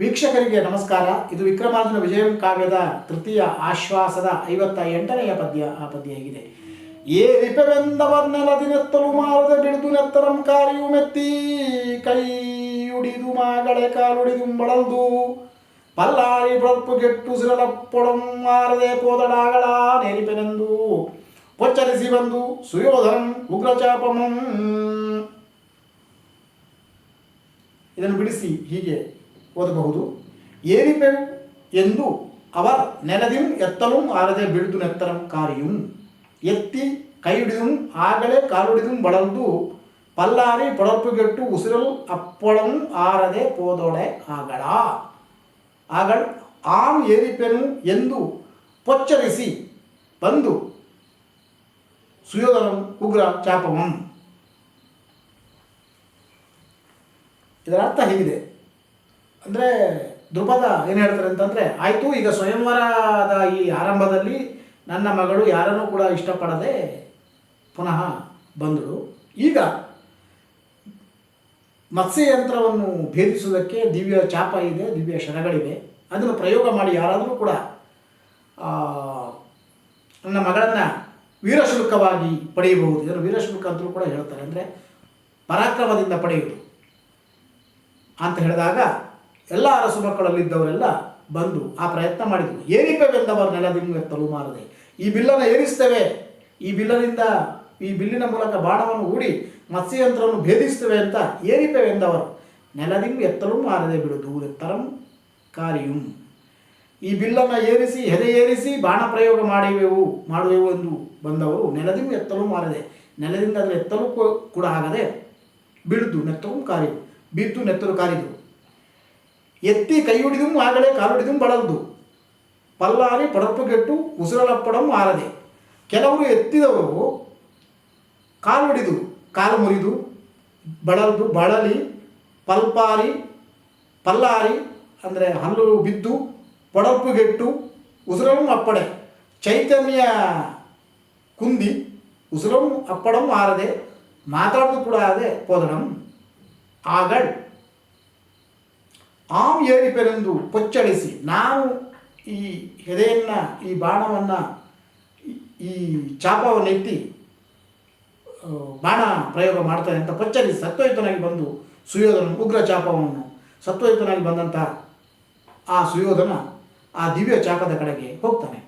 ವೀಕ್ಷಕರಿಗೆ ನಮಸ್ಕಾರ. ಇದು ವಿಕ್ರಮಾರ್ಜುನ ವಿಜಯಂ ಕಾವ್ಯದ ತೃತೀಯ ಆಶ್ವಾಸದ ಐವತ್ತ ಎಂಟನೆಯ ಪದ್ಯ, ಆ ಪದ್ಯವಾಗಿದೆ. ಏ ಏ ನೆಲದಿನೆತ್ತಲು ಮಾರದೆ ಬಿಡಿದು ನೆತ್ತರಂ ಕಾರಿಯು ಮೆತ್ತಿ ಕೈಯುಡಿದು ಮಾಗಳೆ ಕಾಲುಡಿದು ಬಳಲ್ದು ಪಲ್ಲಾರಿ ಬಳಪು ಗೆಟ್ಟು ಸಿರಲಪ್ಪೊಡಂ ಮಾರದೆ ಪೋದಡಾಗಳ ನೆರಿಪೆನೆಂದು, ಪೊಚ್ಚರಿಸಿ ಬಂದು ಸುಯೋಧನಂ ಉಗ್ರಚಾಪಮಂ. ಇದನ್ನು ಬಿಡಿಸಿ ಹೀಗೆ ಓದಬಹುದು ಏರಿಪೆವು ಎಂದು அவர் ನೆಲದಿಂ ಎತ್ತಲುಂ ಆರದೆ ಬಿಡಿದು ನೆತ್ತರಂ ಕಾರಿಯುಂ ಎತ್ತಿ ಕೈಹಿಡಿದುಂ ಆಗಲೇ ಕಾಲುಡಿದುಂ ಬಳಲ್ದು ಪಲ್ಲಾರಿ ಪೊಳಪುಗೆಟ್ಟು ಉಸಿರಲ್ ಅಪ್ಪಳಂ ಆರದೆ ಪೋದೊಡೆ ಆಗಳ ಆಗಳ್ ಆಂ ಏರಿಪೆನು ಎಂದು ಪೊಚ್ಚರಿಸಿ ಬಂದು ಸುಯೋಧನಂ ಉಗ್ರ ಚಾಪಮಂ ಇದರ ಅರ್ಥ ಹೀಗಿದೆ ಅಂದರೆ ದೃಪದ ಏನು ಹೇಳ್ತಾರೆ ಅಂತಂದರೆ, ಆಯಿತು, ಈಗ ಸ್ವಯಂವರದ ಈ ಆರಂಭದಲ್ಲಿ ನನ್ನ ಮಗಳು ಯಾರನ್ನೂ ಕೂಡ ಇಷ್ಟಪಡದೆ ಪುನಃ ಬಂದಳು. ಈಗ ಮತ್ಸ್ಯಯಂತ್ರವನ್ನು ಭೇದಿಸುವುದಕ್ಕೆ ದಿವ್ಯ ಚಾಪ ಇದೆ, ದಿವ್ಯ ಶರಗಳಿವೆ ಅದನ್ನು ಪ್ರಯೋಗ ಮಾಡಿ ಯಾರಾದರೂ ಕೂಡ ನನ್ನ ಮಗಳನ್ನು ವೀರಶುಲ್ಕವಾಗಿ ಪಡೆಯಬಹುದು. ಇದನ್ನು ವೀರಶುಲ್ಕ ಅಂತಲೂ ಕೂಡ ಹೇಳ್ತಾರೆ. ಅಂದರೆ ಪರಾಕ್ರಮದಿಂದ ಪಡೆಯುವುದು. ಅಂತ ಹೇಳಿದಾಗ ಎಲ್ಲ ಅರಸು ಮಕ್ಕಳಲ್ಲಿದ್ದವರೆಲ್ಲ ಬಂದು ಆ ಪ್ರಯತ್ನ ಮಾಡಿದರು. ಏರಿಪೆವೆಂದವರ ನೆಲದಿಂದ ಎತ್ತಲು ಮಾರದೆ ಈ ಬಿಲ್ಲನ್ನು ಏರಿಸ್ತೇವೆ. ಈ ಬಿಲ್ಲನಿಂದ, ಈ ಬಿಲ್ಲಿನ ಮೂಲಕ ಬಾಣವನ್ನು ಹೂಡಿ ಮತ್ಸ್ಯಯಂತ್ರವನ್ನು ಭೇದಿಸ್ತೇವೆ ಅಂತ ಏರಿಪೆವೆಂದವರು ನೆಲದಿಂದ ಎತ್ತಲು ಮಾರದೆ ಬಿಡುದು ಎತ್ತರಂ ಕಾರ್ಯಂ. ಈ ಬಿಲ್ಲನ್ನು ಏರಿಸಿ, ಹೆದೆ ಏರಿಸಿ ಬಾಣ ಪ್ರಯೋಗ ಮಾಡಿವೆವು, ಮಾಡುವೆವು ಎಂದು ಬಂದವರು ನೆಲದಿಂದ ಎತ್ತಲು ಮಾರದೆ ನೆಲದಿಂದ ಅದರ ಎತ್ತಲು ಕೂಡ ಆಗದೆ ಬಿಡ್ದು ನೆತ್ತಲು ಕಾರಿಯು ಬಿದ್ದು ನೆತ್ತಲು ಕಾರಿದರು. ಎತ್ತಿ ಕೈಯುಡಿದು ಆಗಲೇ ಕಾಲುಡಿದು ಬಳಲ್ದು. ಪಲ್ಲಾರಿ ಪಡಪುಗೆಟ್ಟು ಉಸಿರಲಪ್ಪಡಂ ಆರದೆ. ಕೆಲವರು ಎತ್ತಿದವರು ಕಾಲು ಹಿಡಿದು, ಕಾಲು ಮುರಿದು, ಬಳಲ್ದು, ಬಳಲಿ, ಪಲ್ಪಾರಿ, ಪಲ್ಲಾರಿ ಅಂದರೆ ಹಲ್ಲು ಬಿದ್ದು ಪೊಡಪುಗೆಟ್ಟು ಉಸಿರಂ ಅಪ್ಪಡೆ. ಚೈತನ್ಯ ಕುಂದಿ ಉಸಿರಂ ಅಪ್ಪಡಂ ಆರದೆ. ಮಾತಾಡೋದು ಕೂಡ ಆದೆ ಪೋದಡಂ, ಆಗಳ್ ಆಂ ಏರಿಪೆರೆಂದು ಪೊಚ್ಚಳಿಸಿ ನಾವು ಈ ಹೆದೆಯನ್ನು, ಈ ಬಾಣವನ್ನು, ಈ ಚಾಪವನ್ನು ಎತ್ತಿ ಬಾಣ ಪ್ರಯೋಗ ಮಾಡ್ತಾನೆ ಅಂತ ಪಚ್ಚರಿಸಿ ಸತ್ವಯುತನಾಗಿ ಬಂದು ಸುಯೋಧನ ಉಗ್ರ ಚಾಪವನ್ನು, ಸತ್ವಯುತನಾಗಿ ಬಂದಂಥ ಆ ಸುಯೋಧನ ಆ ದಿವ್ಯ ಚಾಪದ ಕಡೆಗೆ ಹೋಗ್ತಾನೆ.